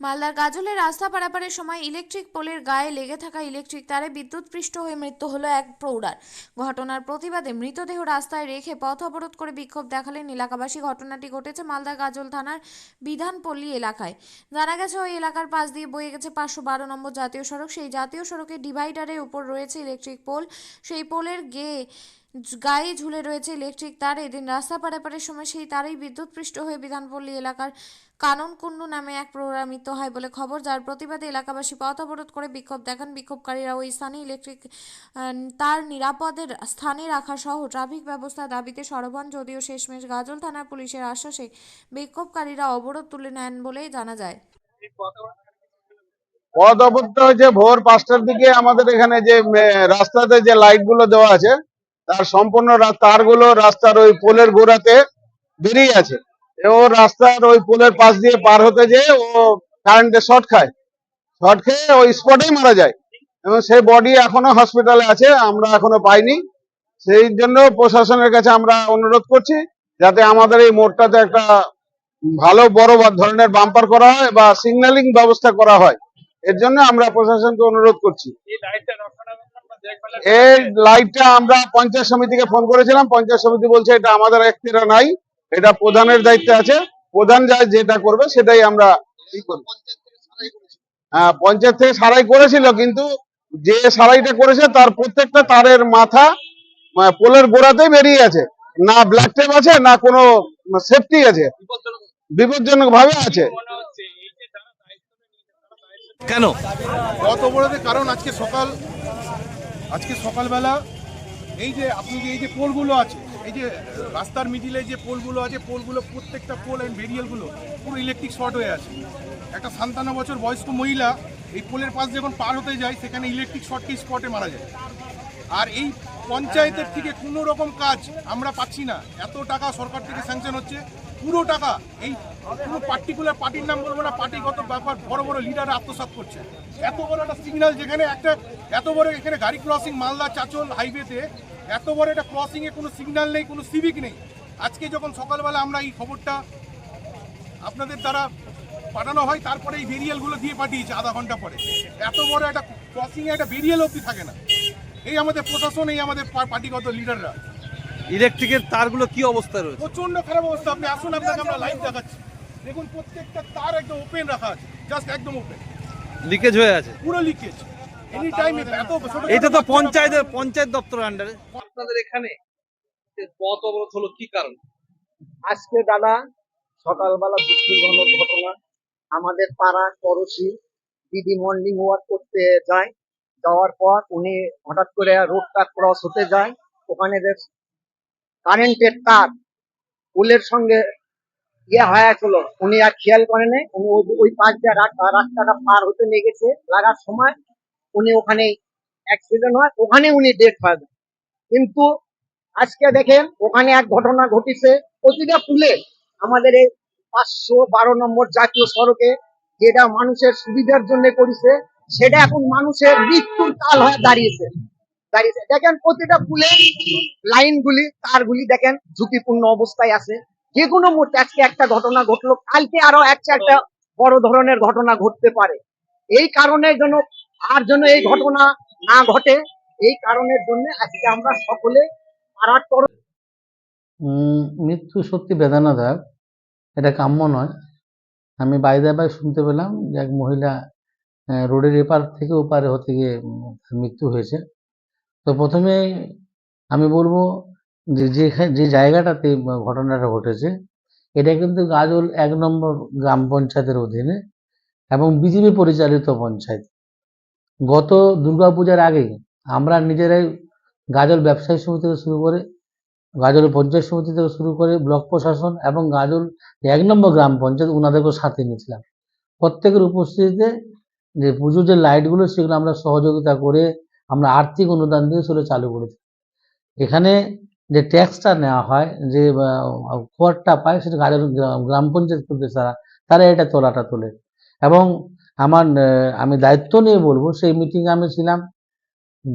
মালদার গাজলে রাস্তা পারাপারের সময় ইলেকট্রিক পোলের গায়ে লেগে থাকা ইলেকট্রিক তারে বিদ্যুৎপৃষ্ট হয়ে মৃত্যু হলো এক প্রৌঢ়ার। ঘটনার প্রতিবাদে মৃতদেহ রাস্তায় রেখে পথ অবরোধ করে বিক্ষোভ দেখালেন এলাকাবাসী। ঘটনাটি ঘটেছে মালদা গাজল থানার বিধানপল্লী এলাকায়। জানা গেছে, ওই এলাকার পাশ দিয়ে বয়ে গেছে পাঁচশো বারো নম্বর জাতীয় সড়ক। সেই জাতীয় সড়কের ডিভাইডারের উপর রয়েছে ইলেকট্রিক পোল। সেই পোলের গেয়ে গায়ে ঝুলে রয়েছে ইলেকট্রিক তার। এদিন রাস্তা পারাপারের সময় সেই তারেই বিদ্যুৎপৃষ্ট হয়ে বিধানপল্লী এলাকার কাননকুণ্ডু নামে এক প্রৌঢ়া মৃত্যু হয় বলে খবর। যার প্রতিবাদে এলাকাবাসী পথ অবরোধ করে বিক্ষোভ দেখান। বিক্ষোভকারীরা ওই স্থানে ইলেকট্রিক তার নিরাপদের স্থানে রাখা সহ ট্রাফিক ব্যবস্থা দাবিতে সরবন যদিও শেষমেশ গাজল থানার পুলিশের আশ্বাসে বিক্ষোভকারীরা অবরোধ তুলে নেন বলেই জানা যায়। পথ অবরোধ হয়েছে ভোর পাঁচটার দিকে। আমাদের এখানে যে রাস্তাতে যে লাইটগুলো দেওয়া আছে তার সম্পূর্ণ তারগুলো রাস্তার ওই পোলের গোড়াতে বেরিয়ে আছে ও রাস্তার ওই পোলের পাশ দিয়ে পার হতে যেয়ে ও কারেন্টে শর্ট খায়। শর্ট খেয়ে ওই স্পটেই মারা যায়। এবং সেই বডি এখনও হসপিটালে আছে, আমরা এখনও পাইনি। সেই জন্য প্রশাসনের কাছে আমরা অনুরোধ করছি, যাতে আমাদের এই মোড়টাতে একটা ভালো বড় ধরনের বাম্পার করা হয় বা সিগন্যালিং ব্যবস্থা করা হয়। এর জন্য আমরা প্রশাসনকে অনুরোধ করছি। এই লাইটটা আমরা পঞ্চায়েত সমিতিকে ফোন করেছিলাম। পঞ্চায়েত সমিতি বলছে এটা আমাদের এখতিয়ারে নাই। এটা প্রধানের দায়িত্বে আছে। প্রধান যা যেটা করবে সেটাই আমরা হ্যাঁ পঞ্চায়েত থেকে সারাই করেছিল কিন্তু যে সারাইটা করেছে তার প্রত্যেকটা তারের মাথা পোলের গোড়াতেই বেরিয়ে আছে। না ব্ল্যাক টেপ আছে না কোনো সেফটি আছে। বিপজ্জনক ভাবে আছে। কেন? কারণ আজকে সকাল আজকে সকালবেলা এই যে আপনি যে এই যে পোলগুলো আছে, এই যে, রাস্তার মিডিলে যে পোলগুলো আছে, পোলগুলো প্রত্যেকটা পোল অ্যান্ড ভেরিয়েলগুলো পুরো ইলেকট্রিক শর্ট হয়ে আছে। একটা সান্তান্ন বছর বয়স্ক মহিলা এই পোলের পাশ যখন পার হতে যায়, সেখানে ইলেকট্রিক শর্টকে স্পটে মারা যায়। আর এই পঞ্চায়েতের থেকে কোনো রকম কাজ আমরা পাচ্ছি না। এত টাকা সরকার থেকে স্যাংশন হচ্ছে। পুরো টাকা এই পুরো পার্টিকুলার পার্টির নাম বলব না, পার্টিগত ব্যাপার বড় বড় লিডার আত্মসাৎ করছে। এত বড় একটা সিগন্যাল যেখানে একটা এত বড় এখানে গাড়ি ক্রসিং মালদা চাচল হাইওয়েতে এত বড় একটা ক্রসিংয়ে কোনো সিগন্যাল নেই, কোনো সিভিক নেই। আজকে যখন সকালবেলা আমরা এই খবরটা আপনাদের দ্বারা পাঠানো হয়, তারপরে এই বেরিয়ালগুলো দিয়ে পাঠিয়েছে আধা ঘণ্টা পরে। এত বড় একটা ক্রসিংয়ে একটা বেরিয়াল অবধি থাকে না। এই আমাদের প্রশাসন এই আমাদের পার্টিগত লিডাররা ইলেকট্রিকের তারগুলো কি অবস্থায় রয়েছে? প্রচণ্ড খারাপ অবস্থা। আপনি আসুন আপনাকে আমরা লাইভ দেখাচ্ছি। দেখুন প্রত্যেকটা তার একদম ওপেন রাখা আছে। জাস্ট একদম ওপেন লিকেজ হয়ে আছে? পুরো লিকেজ এনি টাইম এত এটা তো পঞ্চায়েতের পঞ্চায়েত দপ্তর আন্ডারে আপনাদের এখানে যে পথ অবরোধ হলো কি কারণ? আজকে দাদা সকালবেলা দুঃখজনক ঘটনা। আমাদের পাড়া পড়োশি দিদি মর্নিং ওয়াক করতে যায়। যাওয়ার পর উনি হঠাৎ করে রোড রোডটা ক্রস হতে যায়। ওখানে বেশ কারেন্টের তার পুলের সঙ্গে ইয়ে হয়েছিল উনি আর খেয়াল করেনি উনি ওই- পাশ দিয়ে রাস্তাটা পার হতে নিয়ে গেছে। লাগার সময় উনি ওখানে অ্যাক্সিডেন্ট হয়। ওখানে উনি ডেট হয়ে যায়। কিন্তু আজকে দেখেন, ওখানে এক ঘটনা ঘটিছে। প্রতিটা পুলে আমাদের এই পাঁচশো বারো নম্বর জাতীয় সড়কে যেটা মানুষের সুবিধার জন্য করেছে সেটা এখন মানুষের মৃত্যুর কাল হয়ে দাঁড়িয়েছে। দাঁড়িয়েছে। দেখেন প্রতিটা পুলে লাইনগুলি, তারগুলি দেখেন ঝুঁকিপূর্ণ অবস্থায় আছে। যে কোনো মুহূর্তে আজকে একটা ঘটনা ঘটলো, কালকে আরও একটা একটা বড় ধরনের ঘটনা ঘটতে পারে। এই কারণের জন্য, আর জন্য এই ঘটনা না ঘটে, এই কারণের জন্য আজকে আমরা সকলে পাড়ার মৃত্যু সত্যি বেদনাদায়ক। এটা কাম্য নয়। আমি বাইরে বাই শুনতে পেলাম যে এক মহিলা রোডের এপার থেকে ওপারে হতে গিয়ে মৃত্যু হয়েছে। তো প্রথমে আমি বলব যে যেখানে, যে জায়গাটাতে ঘটনাটা ঘটেছে, এটা কিন্তু গাজল এক নম্বর গ্রাম পঞ্চায়েতের অধীনে এবং বিজেপি পরিচালিত পঞ্চায়েত। গত দুর্গাপূজার আগে আমরা নিজেরাই গাজল ব্যবসায়ী সমিতি থেকে শুরু করে, গাজল পঞ্চায়েত সমিতি থেকে শুরু করে ব্লক প্রশাসন এবং গাজল এক নম্বর গ্রাম পঞ্চায়েত ওনাদেরকেও সাথে নিয়েছিলাম প্রত্যেকের উপস্থিতিতে যে পুজোর যে লাইটগুলো সেগুলো আমরা সহযোগিতা করে আমরা আর্থিক অনুদান দিয়ে সেগুলো চালু করেছি। এখানে যে ট্যাক্সটা নেওয়া হয়, যে করটা পায় সেটা গাজল গ্রাম- পঞ্চায়েত করতে তারা তারা এটা তোলাটা তোলে। এবং আমার আমি দায়িত্ব নিয়ে বলব, সেই মিটিংয়ে আমি ছিলাম।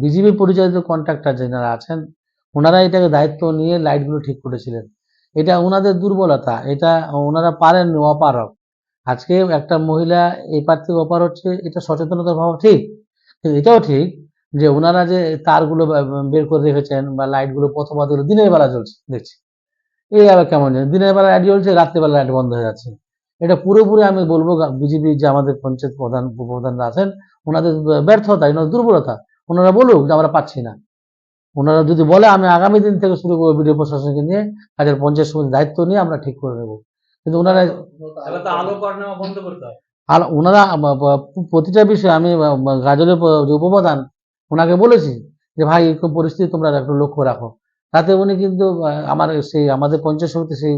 বিজেপি পরিচালিত কন্ট্রাক্টর যারা আছেন, ওনারা এটাকে দায়িত্ব নিয়ে লাইটগুলো ঠিক করেছিলেন। এটা ওনাদের দুর্বলতা, এটা ওনারা পারেননি অপারক আজকে একটা মহিলা এই পার থেকে ওপার হচ্ছে, এটা সচেতনতার ভাব ঠিক। কিন্তু এটাও ঠিক যে ওনারা যে তারগুলো বের করে রেখেছেন বা লাইটগুলো পথবাদগুলো দিনের বেলা চলছে দেখছি। এই আবার কেমন দিনের বেলা লাইট জ্বলছে, রাত্রিবেলা লাইট বন্ধ হয়ে যাচ্ছে। এটা পুরোপুরি আমি বলব বিজেপি যে আমাদের পঞ্চায়েত প্রধান, উপপ্রধানরা আছেন, ওনাদের ব্যর্থতা ওনাদের দুর্বলতা, ওনারা বলুক যে আমরা পাচ্ছি না। ওনারা যদি বলে, আমি আগামী দিন থেকে শুরু করব বিডিও প্রশাসনকে নিয়ে, কাজের পঞ্চায়েত সমিতির দায়িত্ব নিয়ে আমরা ঠিক করে নেব। কিন্তু ওনারা তাহলে তো আলো কর নেওয়া বন্ধ করতে হবে। আর ওনারা প্রতিটা বিষয়ে আমি গাজলের যে উপপ্রধান ওনাকে বলেছি যে ভাই এরকম পরিস্থিতি তোমরা একটু লক্ষ্য রাখো। তাতে উনি কিন্তু আমার সেই আমাদের পঞ্চায়েত সমিতি সেই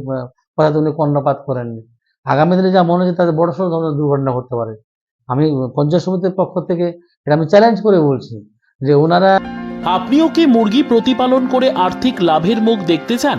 কথাতে উনি কর্ণপাত করেননি। আগামী দিনে যা মনে হচ্ছে তাদের বড় সড়ো ধরনের দুর্ঘটনা ঘটতে পারে। আমি পঞ্চায়েত সমিতির পক্ষ থেকে এটা আমি চ্যালেঞ্জ করে বলছি যে ওনারা আপনিও কি মুরগি প্রতিপালন করে আর্থিক লাভের মুখ দেখতে চান?